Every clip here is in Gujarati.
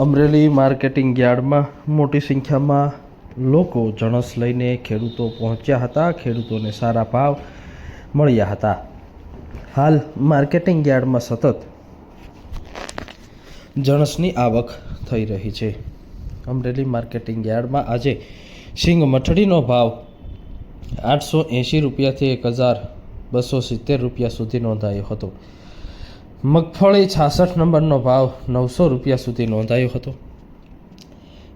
અમરેલી માર્કેટિંગ યાર્ડમાં મોટી સંખ્યામાં લોકો જણસ લઈને ખેડૂતો પહોંચ્યા હતા. ખેડૂતોને સારા ભાવ મળ્યા હતા. હાલ માર્કેટિંગ યાર્ડમાં સતત જણસની આવક થઈ રહી છે. અમરેલી માર્કેટિંગ યાર્ડમાં આજે સિંગ મઠડીનો ભાવ આઠસો એંશી રૂપિયાથી એક હજાર બસો સિત્તેર રૂપિયા સુધી નોંધાયો હતો. મગફળી છાસઠ નંબરનો ભાવ નવસો રૂપિયા સુધી નોંધાયો હતો.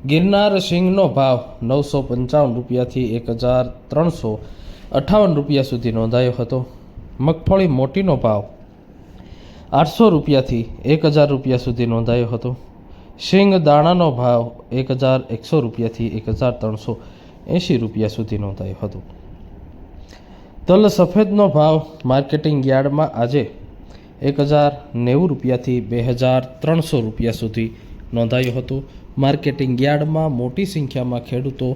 ગિરનાર સિંગનો ભાવ નવસો પંચાવન રૂપિયાથી એક હજાર ત્રણસો અઠાવન રૂપિયા સુધી નોંધાયો હતો. મગફળી મોટીનો ભાવ આઠસો રૂપિયાથી એક હજાર રૂપિયા સુધી નોંધાયો હતો. શિંગ દાણાનો ભાવ એક હજાર એકસો રૂપિયાથી એક હજાર ત્રણસો એંશી રૂપિયા સુધી નોંધાયો હતો. તલ સફેદનો ભાવ માર્કેટિંગ યાર્ડમાં આજે એક હજાર નેવું રૂપિયાથી બે હજાર ત્રણસો રૂપિયા સુધી નોંધાયો હતો. માર્કેટિંગ યાર્ડમાં મોટી સંખ્યામાં ખેડૂતો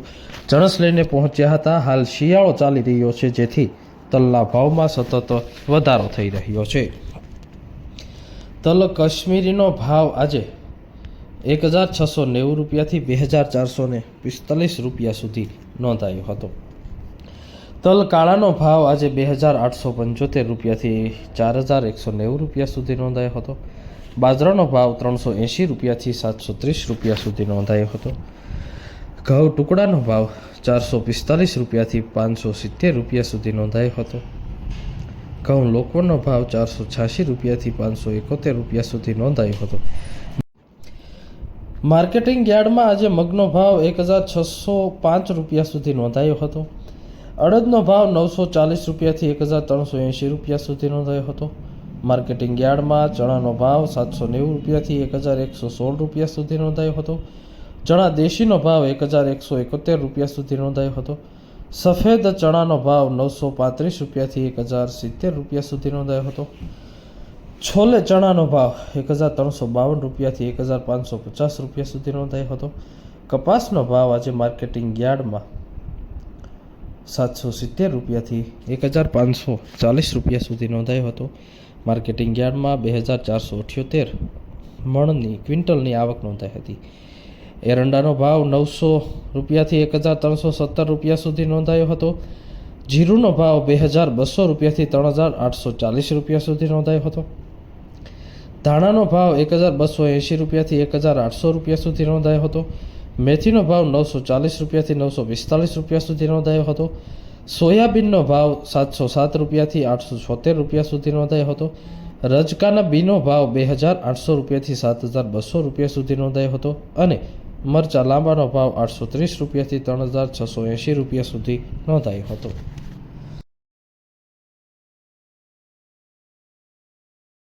જણસ લઈને પહોંચ્યા હતા. હાલ શિયાળો ચાલી રહ્યો છે, જેથી તલના ભાવમાં સતત વધારો થઈ રહ્યો છે. તલ કાશ્મીરીનો ભાવ આજે એક હજાર છસો નેવું રૂપિયાથી બે હજાર ચારસો પિસ્તાલીસ રૂપિયા સુધી નોંધાયો હતો. તલ કાળાનો ભાવ આજે બે હજાર આઠસો પંચોતેર રૂપિયાથી ચાર હજાર એકસો નેવું રૂપિયા સુધી નોંધાયો હતો. બાજરાનો ભાવ ત્રણસો એંશી રૂપિયાથી સાતસો ત્રીસ રૂપિયા સુધી નોંધાયો હતો. ઘઉં ટુકડાનો ભાવ ચારસો પિસ્તાલીસ રૂપિયાથી પાંચસો સિત્તેર રૂપિયા સુધી નોંધાયો હતો. ઘઉં લોકોનો ભાવ ચારસો છ્યાસી રૂપિયાથી પાંચસો એકોતેર રૂપિયા સુધી નોંધાયો હતો. માર્કેટિંગ યાર્ડમાં આજે મગનો ભાવ એક હજાર છસો પાંચ રૂપિયા સુધી નોંધાયો હતો. અડદનો ભાવ નવસો ચાલીસ રૂપિયાથી એક હજાર ત્રણસો એંશી રૂપિયા સુધીનો થયો હતો. માર્કેટિંગ યાર્ડમાં ચણાનો ભાવ સાતસો નેવું રૂપિયાથી એક હજાર એકસો સોળ રૂપિયા સુધી નોંધાયો હતો. ચણા દેશીનો ભાવ એક હજાર એકસો એકોતેર રૂપિયા સુધી નોંધાયો હતો. સફેદ ચણાનો ભાવ નવસો પાંત્રીસ રૂપિયાથી એક હજાર સિત્તેર રૂપિયા સુધી નોંધાયો હતો. છોલે ચણાનો ભાવ એક હજાર ત્રણસો બાવન રૂપિયાથી એક હજાર પાંચસો પચાસ રૂપિયા સુધી નોંધાયો હતો. કપાસનો ભાવ આજે માર્કેટિંગ યાર્ડમાં સાતસો સિત્તેર રૂપિયાથી એક હજાર પાંચસો ચાલીસ રૂપિયા સુધી નોંધાયો હતો. માર્કેટિંગ યાર્ડમાં બે હજાર ચારસો અઠ્યોતેર મણની ક્વિન્ટલની આવક નોંધાઈ હતી. એરંડાનો ભાવ નવસો રૂપિયાથી એક હજાર ત્રણસો સત્તર રૂપિયા સુધી નોંધાયો હતો. જીરુનો ભાવ બે હજાર બસો રૂપિયાથી ત્રણ હજાર આઠસો ચાલીસ રૂપિયા સુધી નોંધાયો હતો. ધાણાનો ભાવ એક હજાર બસો એંશી રૂપિયાથી એક હજાર આઠસો રૂપિયા સુધી નોંધાયો હતો. મેથીનો ભાવ નવસો ચાલીસ રૂપિયાથી નવસો પિસ્તાલીસ રૂપિયા સુધી નોંધાયો હતો. સોયાબીનનો ભાવ સાતસો સાત રૂપિયાથી આઠસો છોતેર રૂપિયા સુધી નોંધાયો હતો. રજકાના બીનો ભાવ બે હજાર આઠસો રૂપિયાથી સાત હજાર બસો રૂપિયા સુધી નોંધાયો હતો અને મરચા લાંબાનો ભાવ આઠસો ત્રીસ રૂપિયાથી ત્રણ હજાર છસો એંશી રૂપિયા સુધી નોંધાયો હતો.